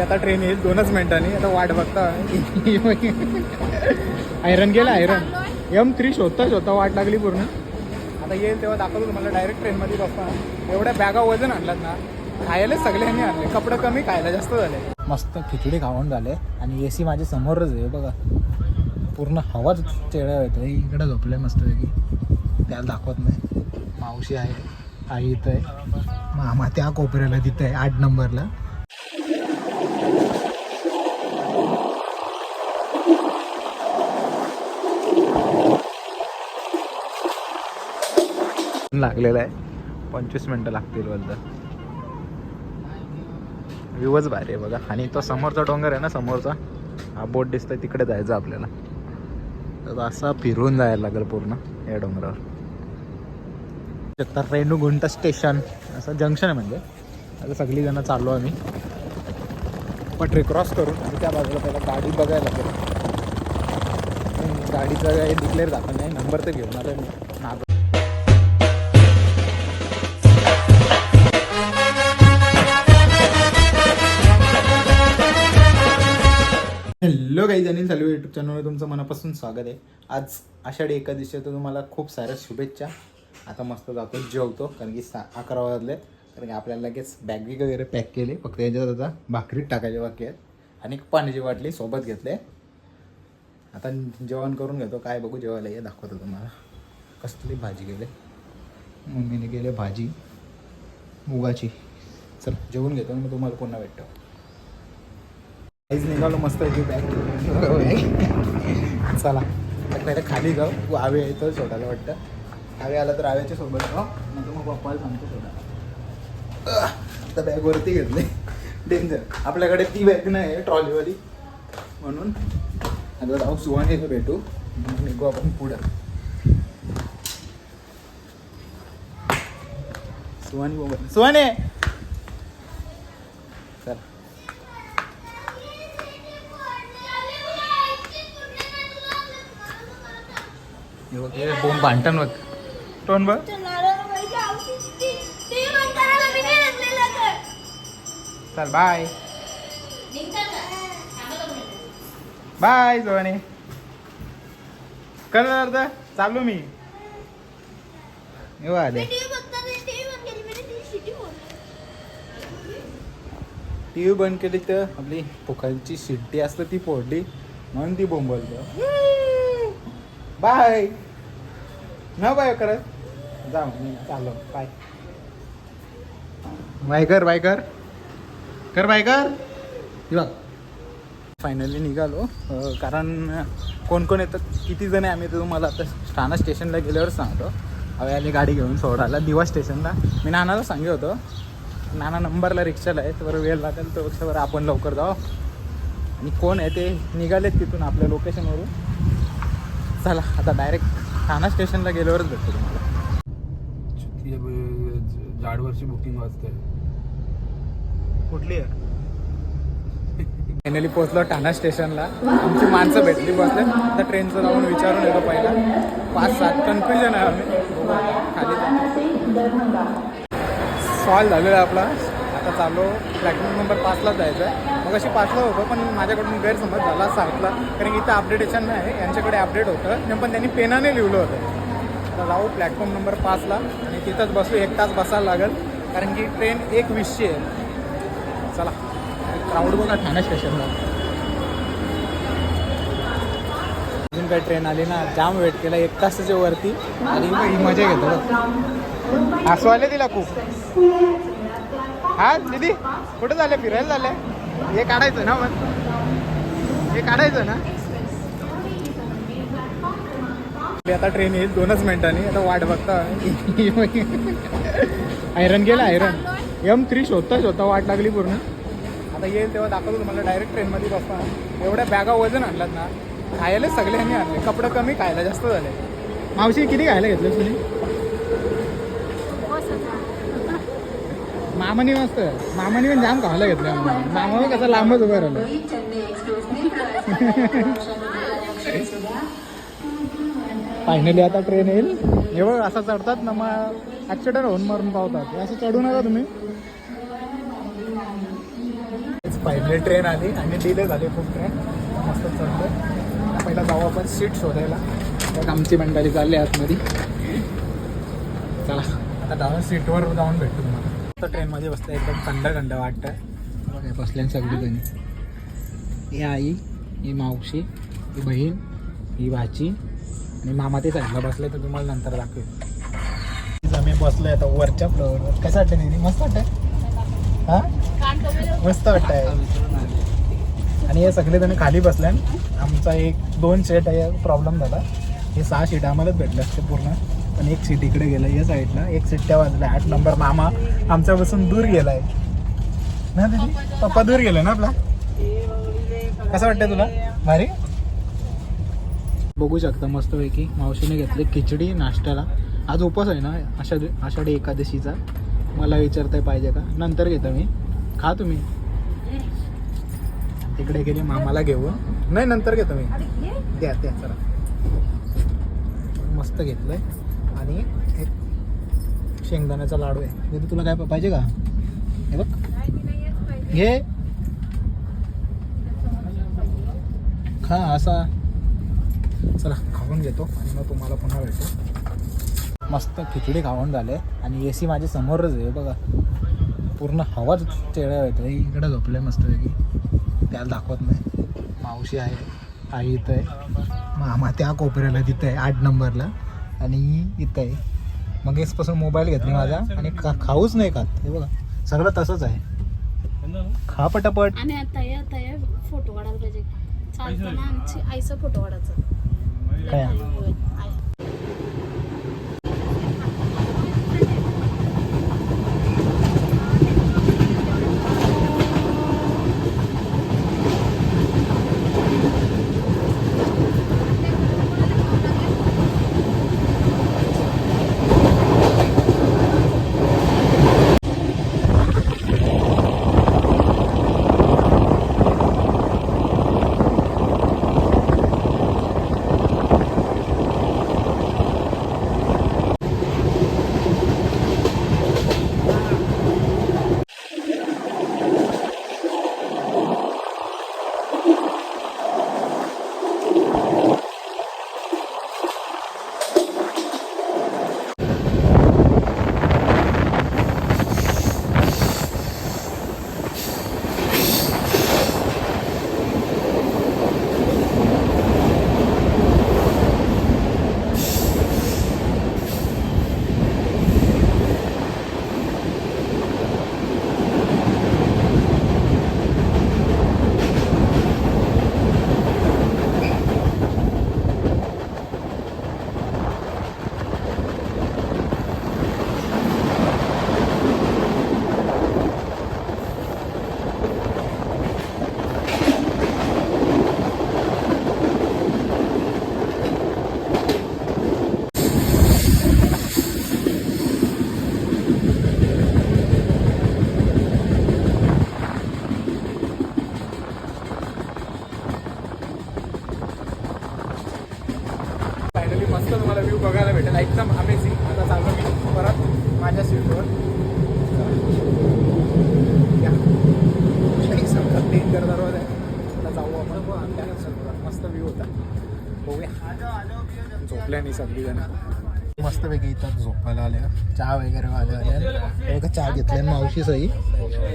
आता ट्रेन येईल दोनच मिनिटांनी. आता वाट बघता. आयरन गेला आयरन एम थ्री शोधता शोधता वाट लागली पूर्ण. आता येईल तेव्हा दाखवतो तुम्हाला डायरेक्ट ट्रेनमध्ये बसता एवढ्या बॅगा वजन आणलात ना. खायला सगळ्यांनी आणले. कपडे कमी खायला जास्त झाले. मस्त खिचडी खाऊन झाले. आणि ए सी माझ्या समोरच आहे बघा. पूर्ण हवाच चेहरा येतो इकडे झोपले मस्तपैकी. त्याला दाखवत नाही. मावशी आहे आई इथं आहे. मामा त्या कोपऱ्याला तिथं आहे आठ नंबरला. लागलेला आहे. पंचवीस मिनटं लागतील बोलतं. व्ह्यूच भारी आहे बघा. आणि तो समोरचा डोंगर आहे ना समोरचा. हा बोट दिसतोय तिकडे जायचं आपल्याला. तर असा फिरून जायला लागेल पूर्ण या डोंगरावर. तर रेणुगुंट स्टेशन. असं जंक्शन आहे म्हणजे. आता सगळी जण चाललो आम्ही. पटरी क्रॉस करून आणि त्या बाजूला पहिला गाडी बघायला लागेल. गाडीचा गाडीचं काही डिक्लेअर दाखवत नाही. नंबर तर घेऊन आलो मी. नाग हॅलो काही जणी चालू युट्यूब चॅनलवर तुमचं मनापासून स्वागत आहे. आज आषाढी एकादशीच्या तुम्हाला खूप साऱ्या शुभेच्छा. आता मस्त जातो जेवतो कारण की सा अकरा वाजले. कारण की आपल्याला लगेच बॅगी वगैरे पॅक केली. फक्त याच्यात आता भाकरीत टाकायचे बाकी आहेत. आणि पाण्याची बाटली सोबत घेतले आता जेवण करून घेतो. काय बघू जेवायला हे दाखवतो तुम्हाला. कसली भाजी गेले मम्मीने केले भाजी. मुगाची. चल जेवून घेतो आणि मग तुम्हाला पुन्हा भेटतो. काहीच निघालो मस्त याची बॅग चला. आता पहिले खाली जाऊ. आवे येतं सोडायला वाटतं. आवे आला तर आव्याच्या सोबत जाऊ. नंतर मग पप्पाला सांगतो सोडा आता बॅग वरती घेतली. डेंजर आपल्याकडे ती बॅग नाही आहे ट्रॉलीवाली म्हणून आता जाऊ सुहान येतो भेटू. मग निघू आपण पुढं. सुहानी मोबाईल सुहाने! हे बोंब भांडण बघ. टोन बघ? चल बाय बाय सोने कर अर्धा. चालू मी. येऊ आले टी व्ही बंद केली तर आपली फुकालची शिट्टी असते ती फोडली म्हणून ती बोंबलतो. बाय न बाय करत जा मी चाललो. बाय. बाय कर बाय कर. कर बाय कर. बघ. फायनली निघालो. कारण कोण कोण येतात किती जण आहे आम्ही तर तुम्हाला आता ठाणा स्टेशनला गेल्यावर सांगतो. हवे आली गाडी घेऊन सोडायला दिवा स्टेशनला. मी नानाला सांगितलं होतं. नाना नंबरला रिक्षाला आहे तर बरं वेळ लागेल तर बरं आपण लवकर जाऊ. आणि कोण आहे ते निघालेत तिथून आपल्या लोकेशनवरून चला आता डायरेक्ट ठाणा स्टेशनला गेल्यावरच भेटतो तुम्हाला. जाडवरची बुकिंग वाजते. कुठली आहे? फायनली पोहोचलो ठाणा स्टेशनला. आमची माणसं भेटली बसले. आता ट्रेनचं जाऊन विचारून येतो पहिला. पाच सात कन्फ्युजन आहे आम्ही. खाली सॉल्व झालेला आपला. आता चाललो प्लॅटफॉर्म नंबर पाचलाच जायचं आहे मग अशी पाचला होतं पण माझ्याकडून गैरसमज झाला सातला कारण इथं अपडेटेशन नाही यांच्याकडे अपडेट होतं. पण त्यांनी पेनाने लिहिलं होतं. तर जाऊ प्लॅटफॉर्म नंबर पाचला. आणि तिथंच बसू एक तास बसायला लागेल. कारण की ट्रेन एक वीसची आहे. चला. क्राऊड बघा ठाणे स्टेशनला अजून काही ट्रेन आली ना जाम वेट केला एक तासाच्या वरती. आणि ही मजा घेतो बघ. हसू आले तिला खूप. हा दीदी कुठं झाले? फिरायला झाले? हे काढायचं ना मग? हे काढायचं ना? आता ट्रेन येईल दोनच मिनिटांनी. आता वाट बघता. आयरन गेला आयरन एम थ्री शोधता शोधता वाट लागली पूर्ण. आता येईल तेव्हा दाखवतो तुम्हाला डायरेक्ट ट्रेनमध्ये बसता एवढ्या बॅगा वजन आणलात ना. खायला सगळ्यांनी आणले. कपडे कमी खायला जास्त झाले. मावशी किती खायला घेतलं तुम्ही मामानी मस्त. मामानी पण जाम खायला घेतलं मामा पण कसं लांबच उभं राहिलं. फायनली आता ट्रेन येईल. एवढं असं चढतात ना मग ॲक्सिडेंट होऊन मारून पावतात. असं चढू नका तुम्ही. पहिली ट्रेन आली आणि डिले झाली खूप ट्रेन मस्त चढतो पहिला जाऊ आपण सीट शोधायला. एक आमची मंडळी चालली आतमध्ये. चला आता जाऊन सीटवर जाऊन भेटतो ट्रेनमध्ये बसतं एकदम थंड थंड वाटतं बघा सगळी सगळीजणी. ही आई ही मावशी ही बहीण ही भाची आणि मामा ते साईडला बसले तर तुम्हाला नंतर दाखवेल आम्ही बसलोय आता वरच्या फ्लोअरवर कसं वाटतं दिदी? मस्त वाटतंय? हा? मस्त वाटतंय. आणि हे सगळेजण खाली बसल्यान आमचा एक दोन सेट आहे. प्रॉब्लेम झाला. हे सहा सीट आम्हालाच भेटलं असते पूर्ण. पण एक सीट इकडे गेलं या साईडला एक सीट त्या बाजूला आठ नंबर मामा आमच्यापासून दूर गेलाय. ना दीदी? पप्पा दूर गेला ना आपला? कसं वाटतंय तुला? भारी? बघू शकता मस्तपैकी. मावशीने घेतली खिचडी नाश्त्याला. आज उपवास आहे ना आषाढी आषाढी एकादशीचा. मला विचारताय पाहिजे का? नंतर घेतो मी. खा तुम्ही. तिकडे गेले मामाला घेऊन नाही नंतर घेतो मी. द्या द्या चला. मस्त घेतलंय. आणि एक शेंगदाण्याचा लाडू आहे. दीदी तुला काय पाहिजे का? हे बघ. घे. खा असा. चला खाऊन घेतो आणि मग तुम्हाला पुन्हा भेटतो मस्त खिचडी खाऊन झाले. आणि ए सी माझ्या समोरच आहे बघा. पूर्ण हवाच चेहरा येतो इकडे झोपले मस्तपैकी. त्याला दाखवत नाही. मावशी आहे आई इथं आहे. मामा त्या कोपऱ्याला तिथं आहे आठ नंबरला. आणि इथं आहे. मग पासून मोबाईल घेतली माझा आणि खा खाऊच नाही खात. हे बघा सगळं तसंच आहे. खा पटापट. आणि आता या आता या फोटो काढायला पाहिजे. चालताना आमची आईचा फोटो काढायचा. काय? चहा घेतलाय मावशी सई.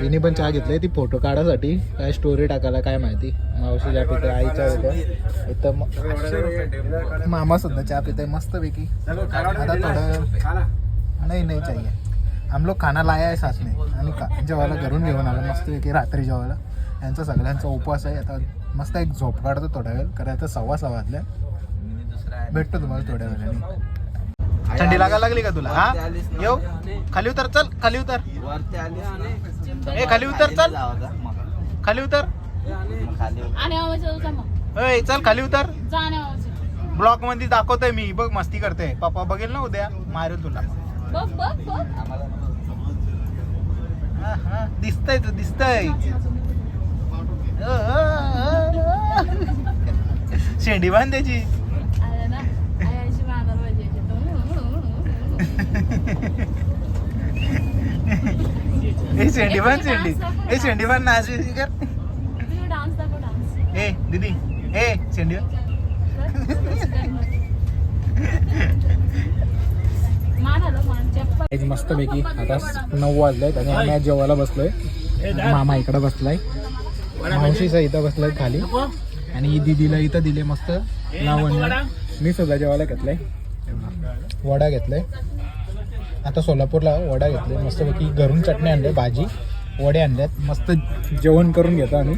तिने पण चहा घेतलाय ती फोटो काढासाठी काय स्टोरी टाकायला काय माहिती? मावशीच्या पिते आईच्या होत्या इथं मामा सुद्धा चहा पिते मस्तपैकी. आता थोडं नाही नाही चाहिए हम लोग खाना लाया आहे साथ में आणि का जेवायला घरून घेऊन आलो. मस्तपैकी रात्री जेवायला. यांचा सगळ्यांचा उपवास आहे. आता मस्त एक झोप काढतो थोड्या वेळ. कारण आता सव्वा सहा वाजल्या भेटतो तुम्हाला थोड्या वेळाने. थंडी लागायला लागली का तुला? हा? येऊ. खाली उतर चल खाली उतर. ए खाली उतर चल. खाली उतर. ए चल खाली उतर. ब्लॉकमध्ये दाखवतोय मी. बघ मस्ती करते पप्पा बघेल ना उद्या? मारेल तुला. बघ बघ बघ. दिसतंय तर दिसतंय. शेंडी बांध त्याची अरे ना आई आईची बांधायला पाहिजे ए शेंडी बांध शेंडी ए शेंडी बांध नाच कर डान्स दाखव डान्स ए दीदी. ए शेंडी मान आलं मान. चप्पल. मस्त पैकी आता नऊ वाजलेत आणि आम्ही आज जेवायला बसलोय. मामा इकडे बसलाय. मावशीचा इथं बसलाय खाली. आणि दीदीला इथं दिले मस्त लावण्य मी सुद्धा जेवायला घेतलंय. वडा घेतलाय. आता सोलापूरला वडा घेतलाय. मस्तपैकी घरून चटणी आणले भाजी वडे आणल्यात. मस्त जेवण करून घेतो आम्ही.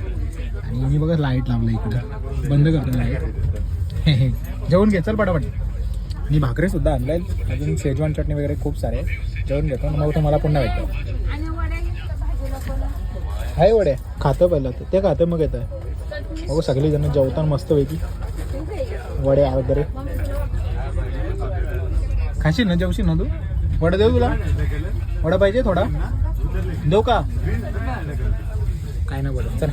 आणि मी बघा लाइट लावलं इकडं. बंद करतो लाइट जेवण घे चल पटापट. मी भाकरी सुद्धा आणलाय. अजून शेजवान चटणी वगैरे खूप सारे. जेवण घेतो. मग तुम्हाला पुन्हा भेटतो. घेतलं आहे वड्या खातं पहिलं ते. ते खातं मग येतं बघू सगळी जण जेवताना मस्त पैकी वड्या वगैरे. खाशील ना जेवशील ना तू? वडा देऊ तुला? वडा पाहिजे थोडा? देऊ का? काय ना बोला चला.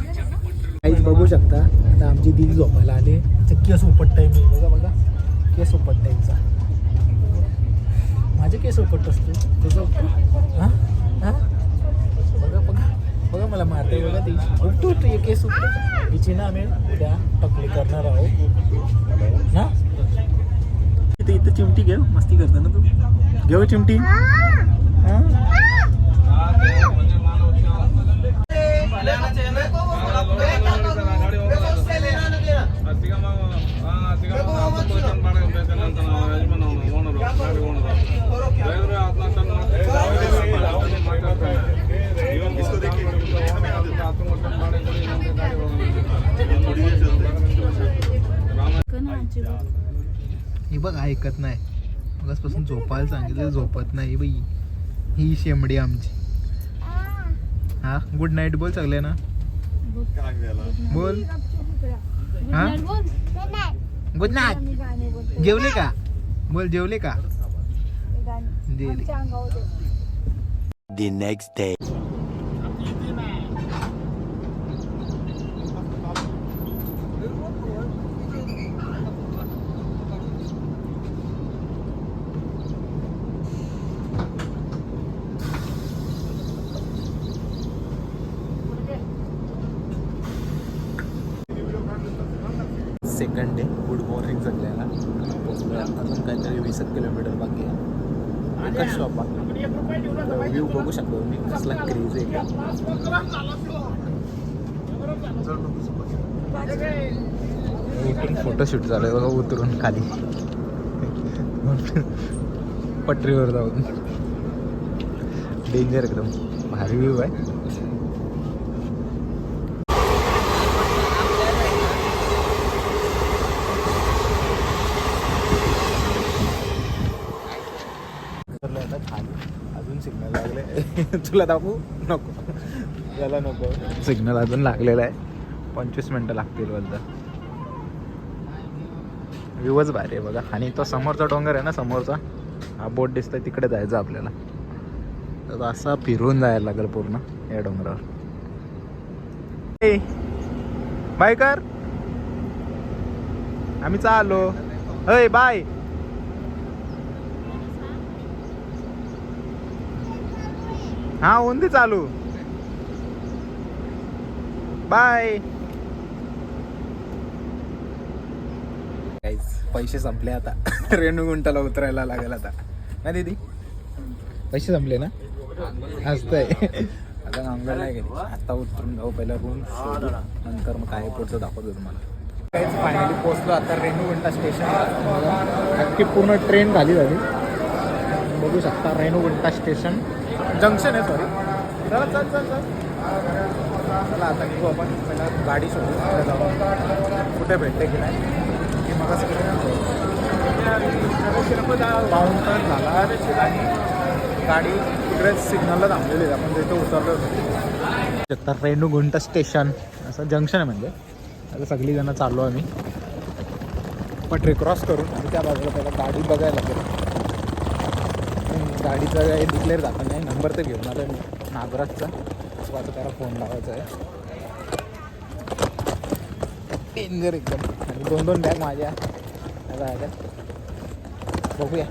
काहीच बघू शकता आता आमची दिदी झोपायला आली. तर केस उपटताय मी बघा बघा. केस उपटतायचा माझे केस उपटत असतो त्याचं हां? हां? बघा बघा. बघा मला मारते बघा ती. उपटू उपटू केस उपटू. हिची ना आम्ही उद्या टकली करणार आहोत. ना? इथे इथं चिमटी घेऊ मस्ती करता ना तू. घेऊ चिमटी? बघ ऐकत नाही. मगासपासून झोपायला सांगितलं झोपत नाही बाई. ही शेमडी आमची. हा. गुड नाईट बोल सगळे ना? बोल. हा? गुड नाईट जेवले का? बोल जेवले का? जेवले. the second day good morning सगळ्याला पोचलो अजून काहीतरी वीस एक किलोमीटर बाकी आहे. एकच स्टॉप बाकी व्ह्यू बघू शकतो तुम्ही. कसला क्रेज आहे. उतरून फोटोशूट झालं आहे बघा उतरून खाली. पटरीवर जाऊन. डेंजर एकदम. भारी व्ह्यू आहे उतरलो आता खाली अजून सिग्नल लागले तुला दाखवू? नको. याला नको. सिग्नल अजून लागलेला आहे. पंचवीस मिनटं लागतील बोलतं. व्ह्यूच भारी आहे बघा. आणि तो समोरचा डोंगर आहे ना समोरचा? हा बोट दिसतोय तिकडे जायचं आपल्याला. तर असा फिरून जायला लागेल पूर्ण या डोंगरावर. बाय कर आम्ही चाललो. हय बाय! हा ओंदी चालू. बाय पैसे संपले आता. रेणुगुंटाला उतरायला लागेल आता. ना दीदी? पैसे संपले ना? असतंय आता अंगण नाही गेली आता उतरून जाऊ पहिला रूम नंतर मग काय पुढचं दाखवतो तुम्हाला. फायनली पोहोचलो आता रेणुगुंटा स्टेशन अख्खी पूर्ण ट्रेन झाली झाली. बघू शकता रेणुगुंटा स्टेशन जंक्शन आहे सॉरी चला चल चल चल. चला आता निघू आपण. पहिला गाडी शोधू जाऊ. कुठे भेटते की नाही? की मग पाऊन झाला. अरे गाडी तिकडे सिग्नलला थांबलेली आहे. आपण तिथे उतरलो होतो. रेणुगुंट स्टेशन. असं जंक्शन आहे म्हणजे. आता सगळी जण चाललो आम्ही. पटरी क्रॉस करून आणि त्या बाजूला त्याला गाडी बघायला लागेल गाडीचं डिक्लेअर झाला. नंबर तर घेऊन आलो मी. नागराजचा. सो आता त्याला फोन लावायचा आहे डेंजर एकदम. आणि दोन दोन बॅग माझ्या आता बघूया.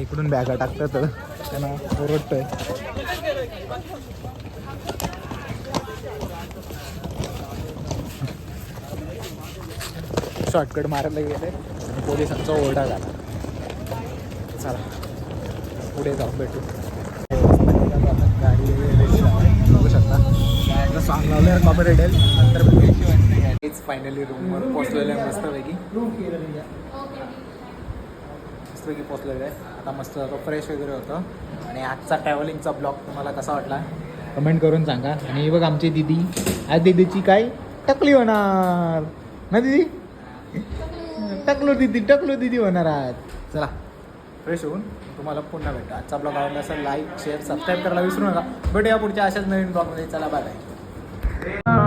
इकडून बॅगा टाकतात तर त्यांना ओरडतोय. शॉर्टकट मारायला गेले. पोलिसांचा ओरडा झाला. चला. पुढे जाऊ भेटू. गाडी बघू शकता सॉंग लावलं बाबा रेडेल नंतर हेच फायनली रूमवर पोचलेलं आहे मस्तपैकी. मस्तपैकी पोचलेलं आहे. आता मस्त फ्रेश वगैरे होतं. आणि आजचा ट्रॅव्हलिंगचा ब्लॉग तुम्हाला कसा वाटला? कमेंट करून सांगा. आणि बघ आमची दिदी. आज दिदीची काय? टकली होणार. ना दिदी? टकलो दिदी टकलो दिदी होणार आज. चला फ्रेश होऊन तुम्हाला पुन्हा भेटतो आजचा ब्लॉग आवडला असेल लाईक शेअर सबस्क्राईब करायला विसरू नका. भेटूया पुढच्या अशाच नवीन ब्लॉगमध्ये चला बाय बाय